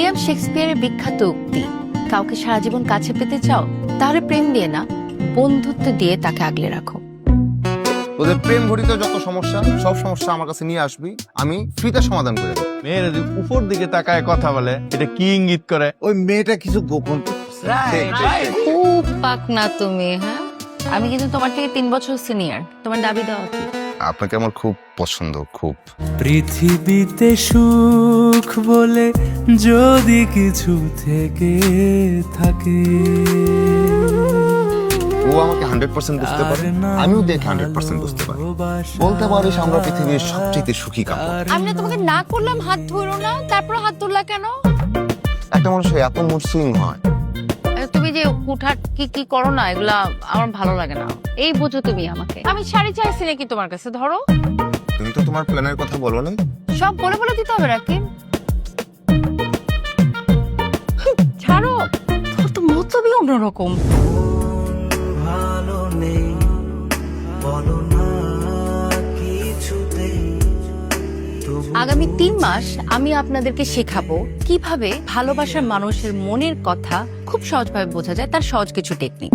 শেক্সপিয়ারের বিখ্যাত উক্তি কাউকে সারা জীবন কাছে পেতে চাও তাহলে প্রেম দিয়ে না বন্ধুত্ব দিয়ে তাকে আগলে রাখো। ওদের প্রেম ঘটিত যত সমস্যা সব সমস্যা আমার কাছে নিয়ে আসবি আমি ফ্রিতে সমাধান করে দেবো। মেয়েরা যদি উপর দিকে তাকায় কথা বলে এটা কি ইঙ্গিত করে? ওই মেয়েটা কিছু গোপন। খুব পাক না তুমি হ্যাঁ? আমি কিন্তু তোমার থেকে তিন বছর সিনিয়র তোমার দাবি দেওয়া কি আপনাকে আমার খুব পছন্দ খুব। পৃথিবীতে সুখ বলে যদি কিছু থেকে থাকে। ও আমাকে হান্ড্রেড পার্সেন্ট বুঝতে পারে। আমিও দেখে হান্ড্রেড পার্সেন্ট বুঝতে পারি। বলতে পারিস আমরা পৃথিবীর সবচেয়ে সুখী কাপড় আমি না তোমাকে না করলাম হাত ধরো না তারপর হাত তুললা কেন? একটা মানুষের এত মুড সুইং হয়। যে হুটহাট কি কি করো না এগুলা আমার ভালো লাগে না। এই বুঝো তুমি আমাকে। আমি শাড়ি চাইছি নাকি তোমার কাছে? ধরো। তুমি তো তোমার প্ল্যানের কথা বলো না। সব বলে বলে দিতে হবে নাকি? ছাড়ো। তোর তো মতলবই অন্যরকম। আগামী তিন মাস আমি আপনাদেরকে শেখাবো কীভাবে ভালোবাসার মানুষের মনের কথা খুব সহজভাবে বোঝা যায়, তার সহজ কিছু টেকনিক